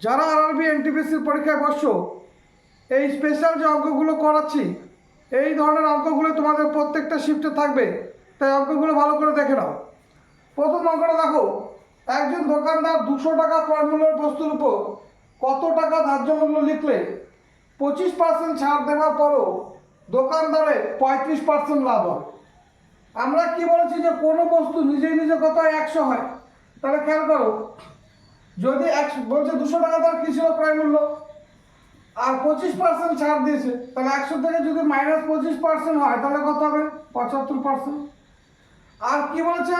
যারা আরআরবি এনটিপিসির পরীক্ষায় বসছো, এই স্পেশাল যে অঙ্কগুলো করাচ্ছি, এই ধরনের অঙ্কগুলো তোমাদের প্রত্যেকটা শিফটে থাকবে। তাই অঙ্কগুলো ভালো করে দেখে নাও। প্রথম অঙ্কটা দেখো, একজন দোকানদার দুশো টাকা ক্রয় বস্তুর উপর কত টাকা ধার্য মূল্য লিখলে, পঁচিশ পার্সেন্ট ছাড় দেওয়ার পরও দোকানদারের পঁয়ত্রিশ পার্সেন্ট লাভ হয়। আমরা কি বলেছি যে কোনো বস্তু নিজেই নিজে কত একশো হয়। তাহলে খেয়াল করো যদি একশো, বলছে দুশো টাকা তার কী ছিল? ক্রয় মূল্য। আর পঁচিশ পার্সেন্ট ছাড় দিয়েছে। তাহলে একশো থেকে যদি মাইনাস পঁচিশ পার্সেন্ট হয়, তাহলে কত হবে? পঁচাত্তর পার্সেন্ট আর কি বলেছে?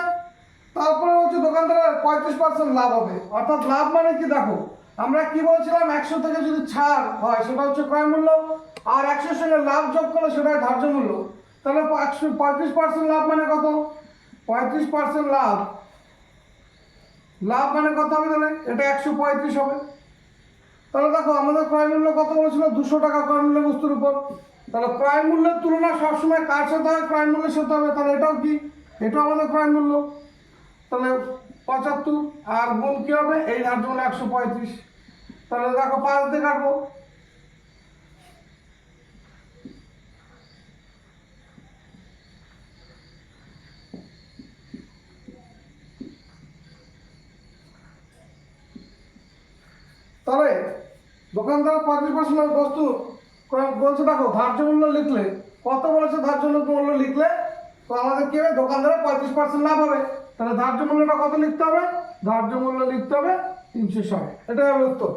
তারপরে হচ্ছে দোকানদারের পঁয়ত্রিশ পার্সেন্ট লাভ হবে। অর্থাৎ লাভ মানে কি দেখো, আমরা কি বলছিলাম? একশো থেকে যদি ছাড় হয়, সেটা হচ্ছে ক্রয় মূল্য। আর একশোর সঙ্গে লাভ যোগ করলে সেটা ধার্য মূল্য। তাহলে একশো পঁয়ত্রিশ পার্সেন্ট লাভ মানে কত? পঁয়ত্রিশ পার্সেন্ট লাভ। লাভ মানে কত হবে তাহলে? এটা একশো পঁয়ত্রিশ হবে। তাহলে দেখো, আমাদের ক্রয় মূল্য কত বলেছিল? দুশো টাকা ক্রয় মূল্য বস্তুর উপর। তাহলে ক্রয় মূল্যের তুলনা সবসময় কার সাথে হয়? ক্রয় মূল্যের সাথে হবে। তাহলে এটাও কি? এটাও আমাদের ক্রয় মূল্য। তাহলে পঁচাত্তর, আর গুণ কী হবে? এই ধার্য জন্য একশো পঁয়ত্রিশ। তাহলে দেখো পাঁচ দিয়ে কাটবো। তাহলে দোকানদার পঁয়ত্রিশ পার্সেন্ট বস্তু বলছে, দেখো, ধার্য মূল্য লিখলে। কত বলেছে ধার্য মূল্য লিখলে? তো আমাদের কি হবে? দোকানদারের পঁয়ত্রিশ পার্সেন্ট লাভ হবে। তাহলে ধার্য মূল্যটা কত লিখতে হবে? ধার্য মূল্য লিখতে হবে তিনশো ষাট। এটাই হবে উত্তর।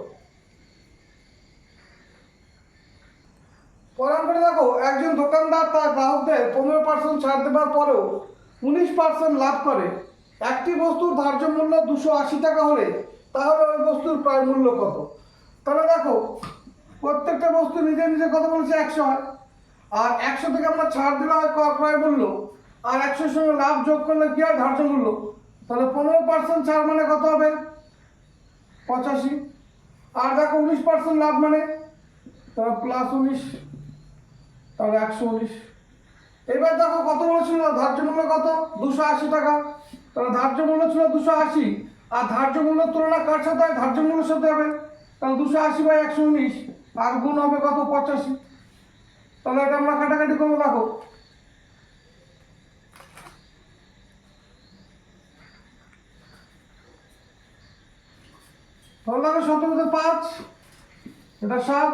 পরের করে দেখো, একজন দোকানদার তার গ্রাহকদের পনেরো পার্সেন্ট ছাড় দেওয়ার পরেও উনিশ পার্সেন্ট লাভ করে। একটি বস্তুর ধার্য মূল্য দুশো আশি টাকা হলে তাহলে ওই বস্তুর প্রায় মূল্য কত? তাহলে দেখো, প্রত্যেকটা বস্তু নিজে নিজে কত বলেছে? একশো হয়। আর একশো থেকে আমরা ছাড় দিলে হয় ক- ক্রয় মূল্য। আর একশোর সঙ্গে লাভ যোগ করলে কি হয়? ধার্য মূল্য। তাহলে পনেরো পার্সেন্ট ছাড় মানে কত হবে? পঁচাশি। আর দেখো, উনিশ পার্সেন্ট লাভ মানে? তাহলে প্লাস উনিশ, তাহলে একশো উনিশ। এবার দেখো কত বলেছিল? ধার্য মূল্য কত? দুশো আশি টাকা। তাহলে ধার্য মূল্য ছিল দুশো আশি। আর ধার্য মূল্যের তুলনা কার সাথে? হয় ধার্য মূল্যের সাথে হবে। তাহলে দুশো আশি বাই একশো উনিশ, আর গুণ হবে কত? পঁচাশি। তাহলে এটা আমরা কাটাকাটি করব, দেখো। তাহলে দেখো সতেরোতে পাঁচ, এটা সাত।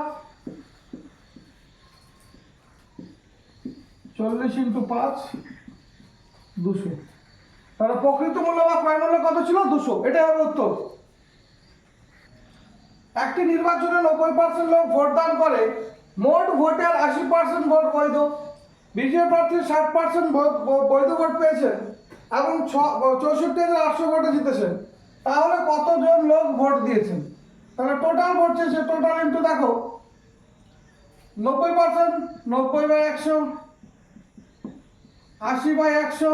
চল্লিশ ইন্টু পাঁচ, দুশো। তাহলে প্রকৃত মূল্য বা ক্রয় মূল্য কত ছিল? দুশো। এটাই হবে উত্তর। একটি নির্বাচনে নব্বই পার্সেন্ট লোক ভোট দান করে, মোট ভোটের আশি পার্সেন্ট ভোট বৈধ। বিজয় প্রার্থী ষাট পার্সেন্ট বৈধ ভোট পেয়েছেন এবং ছ, চৌষট্টি হাজার আটশো ভোটে জিতেছেন তাহলে কতজন লোক ভোট দিয়েছেন তাহলে টোটাল ভোট চেয়েছে টোটাল ইন্টু দেখো। নব্বই পার্সেন্ট নব্বই বাই একশো, আশি বাই একশো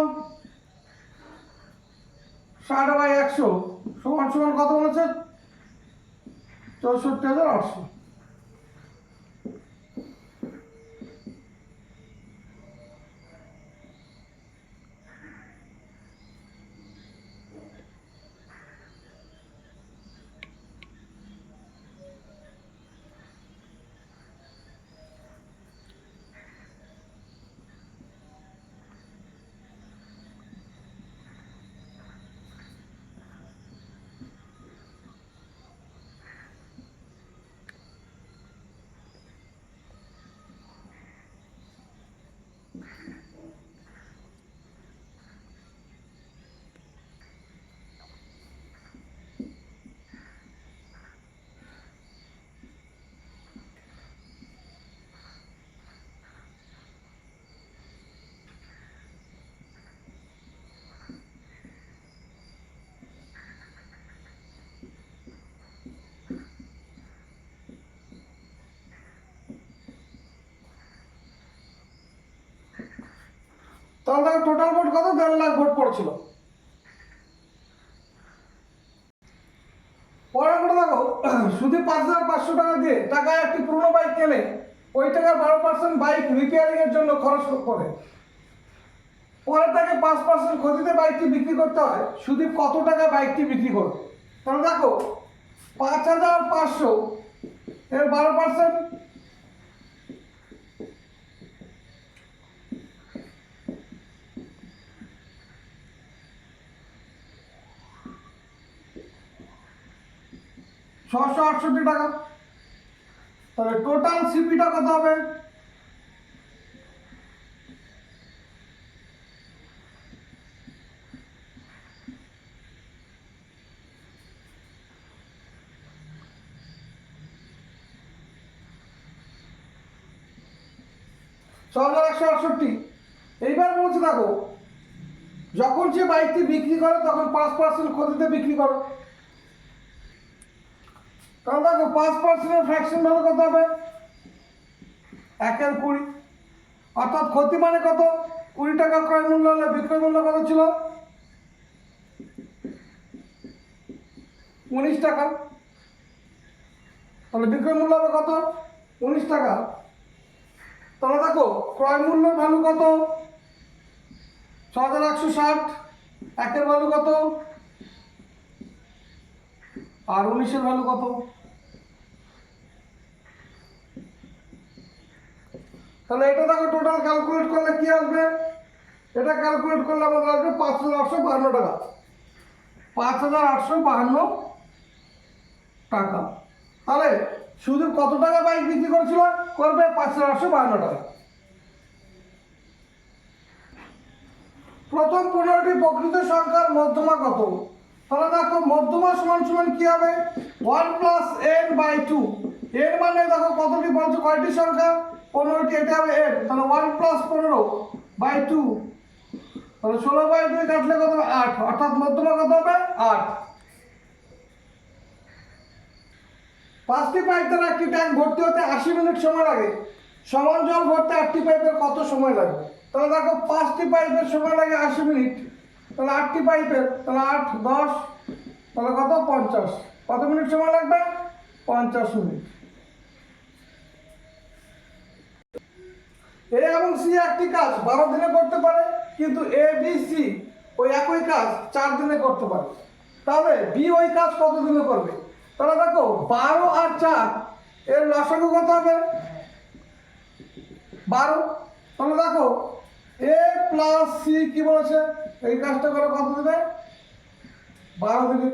ষাট বাই একশো সমান সমান কত বলেছে? চৌষট্টি হাজার আটশো। তাহলে টোটাল ভোট কত? দেড় লাখ ভোট পড়েছিল। পরের করে দেখো, শুধু পাঁচ হাজার পাঁচশো টাকা দিয়ে টাকায় একটি পুরনো বাইক কেনে, ওই টাকার বারো পার্সেন্ট বাইক রিপেয়ারিং এর জন্য খরচ করে। পরে তাকে পাঁচ পার্সেন্ট ক্ষতিতে বাইকটি বিক্রি করতে হয় শুধু কত টাকা বাইকটি বিক্রি করবে? তাহলে দেখো, পাঁচ হাজার পাঁচশো, এর বারো পার্সেন্ট ছশো আটষট্টি টাকা। তাহলে টোটাল সিপিটা কত হবে? ছ হাজার একশো আটষট্টি। এইবার বলছে দেখো, যখন সে বাইকটি বিক্রি করে, তখন পাঁচ পার্সেন্ট ক্ষতিতে বিক্রি করো। তাহলে দেখো পাঁচ পার্সেন্টের ফ্র্যাকশন ভ্যালু কত হবে। একের কুড়ি। অর্থাৎ ক্ষতি মানে কত? কুড়ি টাকা ক্রয় মূল্য হলে বিক্রয় মূল্য কত ছিল? উনিশ টাকা। তাহলে বিক্রয় মূল্য হবে কত? উনিশ টাকা। তাহলে দেখো, ক্রয় মূল্য ভ্যালু কত? ছ হাজার একশো ষাট। একের ভ্যালু কত? আর উনিশের ভ্যালু কত? তাহলে এটা দেখো টোটাল ক্যালকুলেট করলে কি আসবে? এটা ক্যালকুলেট করলে আমাদের আসবে পাঁচ হাজার আটশো বাহান্ন টাকা। পাঁচ হাজার আটশো বাহান্ন টাকা। তাহলে শুধু কত টাকা বাইক বিক্রি করেছিল? করবে পাঁচ হাজার আটশো বাহান্ন টাকা। প্রথম পনেরোটি প্রকৃত সংখ্যার মধ্যমা কত? তাহলে দেখো, মধ্যমা সমান সমান কি হবে? One plus N by two. এর মানে দেখো কতটি বলছো? কয়টি সংখ্যা? পনেরোটি এটা হবে এন তাহলে ওয়ান প্লাস পনেরো বাই টু তাহলে ষোলো বাই দুই কাটলে কত হবে? আট, অর্থাৎ মধ্যমা কত হবে? আট। পাঁচটি পাইপ দ্বারা একটি ট্যাঙ্ক ভর্তি হতে আশি মিনিট সময় লাগে। সমান জল ভরতে আটটি পাইপের কত সময় লাগে তাহলে দেখো, পাঁচটি পাইপের সময় লাগে আশি মিনিট। তাহলে আটটি পাইপের তাহলে আট, দশ, তাহলে কত? পঞ্চাশ। কত মিনিট সময় লাগবে? পঞ্চাশ মিনিট। এ এবং সি একটি কাজ, বারো দিনে করতে পারে, কিন্তু এ, বি, সি ওই একই কাজ চার দিনে করতে পারে। তাহলে বি ওই কাজ কত দিনে করবে? তাহলে দেখো, বারো আর চার, এর লসাগু কত হবে? বারো। তাহলে দেখো, এ প্লাস সি কি বলেছে? এই কাজটা করে কত দেবে বারো দিনে।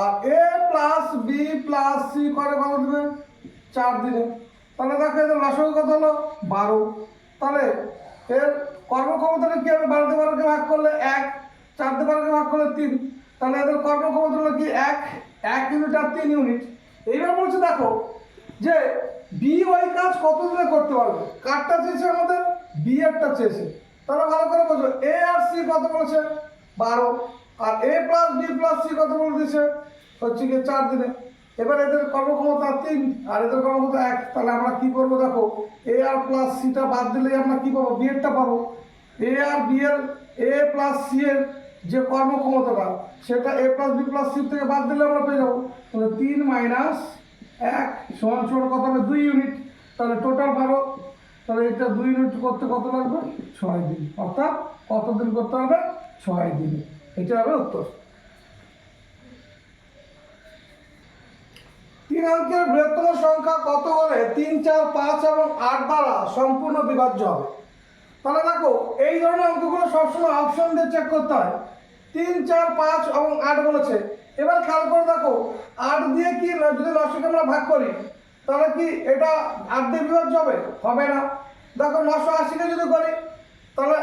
আর A plus B plus C করে কত দিবে চার দিনে। তাহলে দেখো এদের লসাগু কত হলো বারো। তাহলে এর কর্মক্ষমতাটা কি হবে? বারোতে বারোকে ভাগ করলে এক, চারতে বারোকে ভাগ করলে তিন। তাহলে এদের কর্মক্ষমতা হলো কি? এক এক ইউনিট আর তিন ইউনিট এইবার বলছে দেখো যে বি ওই কাজ কত দিনে করতে পারবে? কারটা চেয়েছে আমাদের বি এরটা চেয়েছে। তাহলে ভালো করে বলছো এ আর সি কত বলেছে? বারো। আর A plus B plus C কত বলে দিয়েছে? হচ্ছে কি চার দিনে। এবার এদের কর্মক্ষমতা তিন, আর এদের কর্মক্ষমতা এক। তাহলে আমরা কি করব দেখো? এ আর প্লাস সিটা বাদ দিলেই আমরা কি পাবো? বি এরটা পাবো। এ আর বি এর এ প্লাস সি এর যে কর্মক্ষমতাটা, সেটা A plus B plus C থেকে বাদ দিলে আমরা পেয়ে যাব। তাহলে তিন মাইনাস এক সমান সমান কত হবে? দুই ইউনিট তাহলে টোটাল বারো। তাহলে এটা দুই ইউনিট করতে কত লাগবে? ছয় দিন। অর্থাৎ কত দিন করতে হবে? ছয় দিন। এটা হবে উত্তর। তিন অঙ্কের বৃহত্তম সংখ্যা কত হলে তিন, চার, পাঁচ এবং আট দ্বারা সম্পূর্ণ বিভাজ্য হবে? তাহলে দেখো, এই ধরনের অঙ্কগুলো সবসময় অপশন দিয়ে চেক করতে হয়। তিন, চার, পাঁচ এবং আট বলেছে। এবার খেয়াল করে দেখো, আট দিয়ে কি যদি নশোকে আমরা ভাগ করি, তাহলে কি এটা আট দিয়ে বিভাজ্য হবে? হবে না। দেখো, নশো আশিকে যদি করি, তাহলে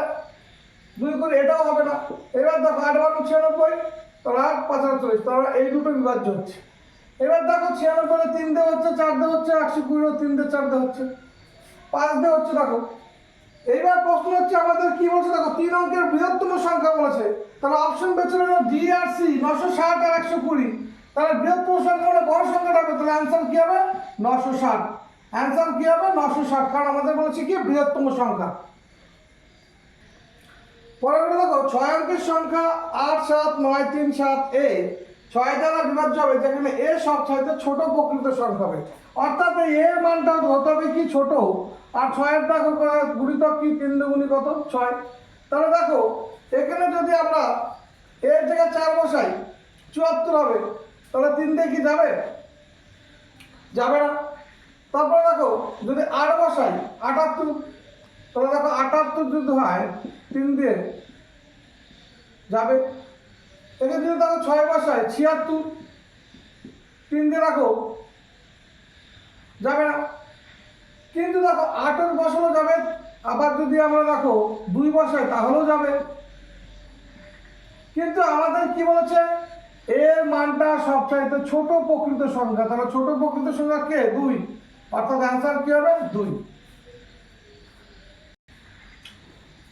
দুই করে এটাও হবে না। এবার দেখো, আট বারো ছিয়ানব্বই, তাহলে আট পাঁচ আটচল্লিশ, তাহলে এই দুটো বিভাজ্য হচ্ছে। এবার দেখো ছিয়ানব্বই তিন দিয়ে হচ্ছে, চার দিয়ে হচ্ছে, একশো কুড়িও তিন দিয়ে চার দিয়ে হচ্ছে। পাঁচ দিয়ে হচ্ছে, দেখো। এইবার প্রশ্ন হচ্ছে আমাদের কি বলছে, দেখো, তিন অঙ্কের বৃহত্তম সংখ্যা বলেছে। তাহলে অপশন বেছে নিল ডি আর সি নশো ষাট আর একশো কুড়ি। তাহলে বৃহত্তম সংখ্যা মানে বড় সংখ্যাটা হবে, তাহলে অ্যান্সার কি হবে? নশো ষাট। অ্যান্সার কি হবে? নশো ষাট। কারণ আমাদের বলেছে কি? বৃহত্তম সংখ্যা। পরেরটা দেখো, ছয় অঙ্কের সংখ্যা আট, সাত, নয়, তিন, সাত, এ। ছয় দ্বারা বিভাজ্য হবে, যেখানে এ সব চাইতে ছোট প্রকৃত সংখ্যা হবে। অর্থাৎ এর মানটা হতে হবে কি ছোট? আর ছয়ের দেখো গুণিতক কি? তিন দুগুণি কত? ছয়। তাহলে দেখো, এখানে যদি আমরা এর জায়গায় চার বসাই, চুয়াত্তর হবে। তাহলে তিন দিয়ে কি যাবে? যাবে না। তারপরে দেখো, যদি আট বসাই, আটাত্তর। তাহলে দেখো, আটাত্তর যদি হয়, তিন দিয়ে যাবে। এখানে যদি দেখো ছয় বসায় ছিয়াত্তর। তিন দিয়ে রাখো, যাবে না। কিন্তু দেখো, আটের বসানো যাবে, আবার যদি আমরা দেখো, দুই বসাই, তাহলেও যাবে। কিন্তু আমাদের কি বলেছে? এর মানটা সবচাইতে ছোট প্রকৃত সংখ্যা। তাহলে ছোট প্রকৃত সংখ্যা কে? দুই। অর্থাৎ অ্যান্সার কি হবে? দুই।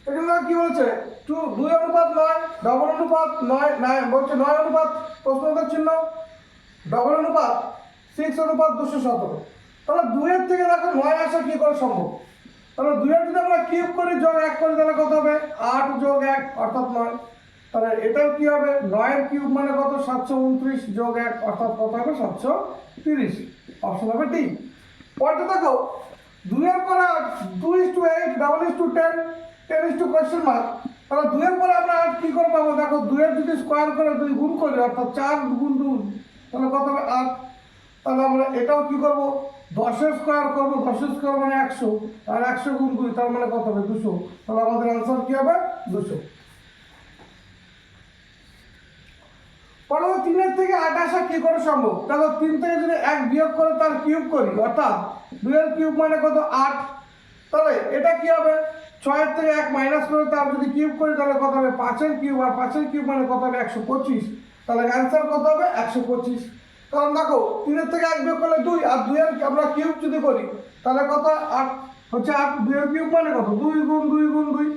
এখানে দেখো কি বলছে? টু, দুই অনুপাত নয় ডবল অনুপাত নয় নয় বলছে নয় অনুপাত প্রশ্নোত্তর চিহ্ন। ডবল অনুপাত সিক্স অনুপাত দুশো সতেরো তাহলে দুইয়ের থেকে দেখো নয় আসা কি করে সম্ভব? তাহলে দুইয়ের যদি আমরা কিউব করি, যোগ এক করি তাহলে কত হবে? আট যোগ এক, অর্থাৎ নয়। তাহলে এটাও কি হবে? নয়ের কিউব মানে কত? সাতশো উনত্রিশ যোগ এক, অর্থাৎ কত হবে? সাতশো তিরিশ। অপশন হবে ডি। পরেরটা দেখো। দুইয়ের পরে দুই is to eight, double is to ten ten is to question mark তাহলে দুইয়ের পরে আমরা আট কী করে পাবো দেখো, দুইয়ের যদি স্কোয়ার করে দুই গুণ করি, অর্থাৎ চার গুণ দুই, তাহলে কত হবে? আট। তাহলে আমরা এটাও কি করব? দশের স্কোয়ার করব। দশের স্কোয়ার মানে একশো। আর একশো গুণ দুই, তার মানে কত হবে? দুশো। তাহলে আমাদের আনসার কি হবে? দুশো। পরে তিনের থেকে আট আসা কি করে সম্ভব? দেখো, তিন থেকে যদি এক বিয়োগ করে তার কিউব করি, অর্থাৎ দুইয়ের কিউব মানে কত? আট। তাহলে এটা কি হবে? ছয়ের থেকে এক মাইনাস করে তার যদি কিউব করি, তাহলে কত হবে? পাঁচের কিউব আর পাঁচের কিউব মানে কত হবে? একশো পঁচিশ। তাহলে অ্যান্সার কত হবে? একশো পঁচিশ। কারণ দেখো, তিনের থেকে এক বিয়োগ করলে দুই, আর দুইয়ের আমরা কিউব যদি করি, তাহলে কত? আট, হচ্ছে আট, দুইয়ের কিউব মানে কত? দুই গুণ দুই গুণ দুই।